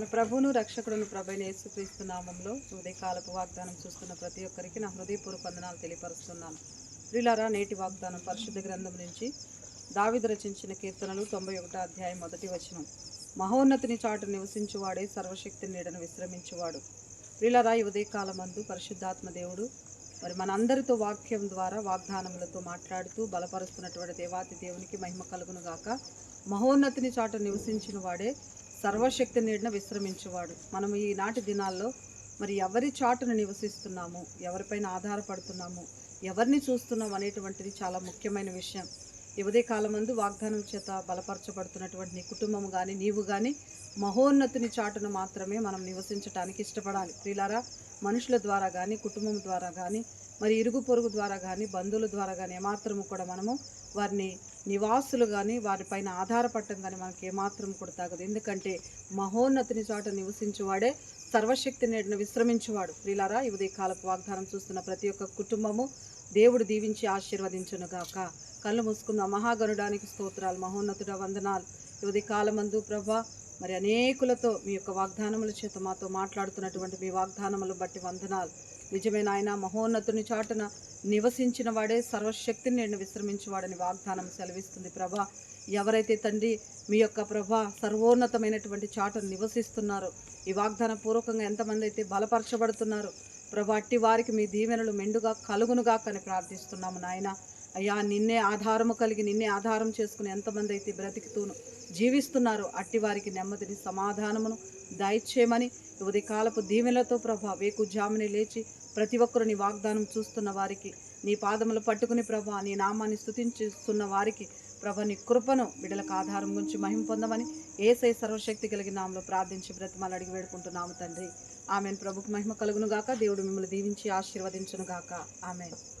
మన ప్రభువును రక్షకుడును ప్రభైన యేసుక్రీస్తు నామంలో ఉదయకాలపు వాగ్దానం చూస్తున్న ప్రతి ఒక్కరికి నా హృదయపూర్వక వందనాలు తెలియపరుస్తున్నాను. ప్రిలారా నేటి వాగ్దానం పరిశుద్ధ గ్రంథం నుంచి దావిద రచించిన కీర్తనలు తొంభై ఒకటో అధ్యాయం మొదటి వచనం. మహోన్నతిని చాటు నివసించువాడే సర్వశక్తి నీడను విశ్రమించువాడు. ప్రిలారా ఈ ఉదయకాలమందు పరిశుద్ధాత్మ దేవుడు మరి మనందరితో వాక్యం ద్వారా వాగ్దానములతో మాట్లాడుతూ బలపరుస్తున్నటువంటి దేవాతి దేవునికి మహిమ కలుగును గాక మహోన్నతిని చాటు నివసించిన వాడే సర్వశక్తి నీడిన విశ్రమించేవాడు. మనం ఈనాటి దినాల్లో మరి ఎవరి చాటును నివసిస్తున్నాము? ఎవరిపైన ఆధారపడుతున్నాము? ఎవరిని చూస్తున్నాం అనేటువంటిది చాలా ముఖ్యమైన విషయం. ఇవదే కాలమందు వాగ్దానం చేత బలపరచబడుతున్నటువంటి నీ కుటుంబం కానీ నీవు కానీ మహోన్నతిని చాటున మాత్రమే మనం నివసించడానికి ఇష్టపడాలి. ప్రియులారా మనుషుల ద్వారా కానీ కుటుంబం ద్వారా కానీ మరి ఇరుగు పొరుగు ద్వారా కానీ బంధువుల ద్వారా కానీ ఏమాత్రము కూడా మనము వారిని నివాసులు కానీ వారిపైన ఆధారపడటం కానీ మనకి ఏమాత్రం కూడా తగదు. ఎందుకంటే మహోన్నతిని చాట నివసించువాడే సర్వశక్తి నేడును విశ్రమించువాడు. ప్రిలారా ఈ ఉదయకాలపు వాగ్దానం చూస్తున్న ప్రతి ఒక్క కుటుంబము దేవుడు దీవించి ఆశీర్వదించునుగాక కళ్ళు మూసుకున్న మహాగణుడానికి స్తోత్రాలు మహోన్నతుడ వందనాలు. ఈ కాలమందు ప్రభా మరి అనేకులతో మీ యొక్క వాగ్దానముల చేత మాతో మాట్లాడుతున్నటువంటి మీ వాగ్దానములు బట్టి వందనాలు. నిజమైన ఆయన మహోన్నతుని చాటున నివసించిన వాడే సర్వశక్తిని నేను విశ్రమించేవాడని వాగ్దానం సెలవిస్తుంది. ప్రభా ఎవరైతే తండ్రి మీ యొక్క ప్రభా సర్వోన్నతమైనటువంటి చాటును నివసిస్తున్నారో ఈ వాగ్దాన పూర్వకంగా ఎంతమంది అయితే బలపరచబడుతున్నారు ప్రభా అట్టి వారికి మీ దీవెనలు మెండుగా కలుగునుగా కని ప్రార్థిస్తున్నాము నాయన. అయ్యా నిన్నే ఆధారము కలిగి నిన్నే ఆధారం చేసుకుని ఎంతమంది అయితే బ్రతికుతూను జీవిస్తున్నారు అట్టి వారికి నెమ్మదిని సమాధానమును దయచేయమని ఉదయకాలపు దీవెనలతో ప్రభా వేకు జాముని లేచి ప్రతి ఒక్కరు నీ వాగ్దానం చూస్తున్న వారికి నీ పాదములు పట్టుకుని ప్రభా నీ నామాన్ని స్థుతించుస్తున్న వారికి ప్రభ నీ కృపను బిడలకు ఆధారం గురించి మహిమ పొందమని ఏసై సర్వశక్తి కలిగిన నామలో ప్రార్థించి బ్రతిమాలు అడిగి వేడుకుంటున్నాము తండ్రి. ఆమెను. ప్రభుకు మహిమ కలుగును గాక దేవుడు మిమ్మల్ని దీవించి ఆశీర్వదించును గాక ఆమెను.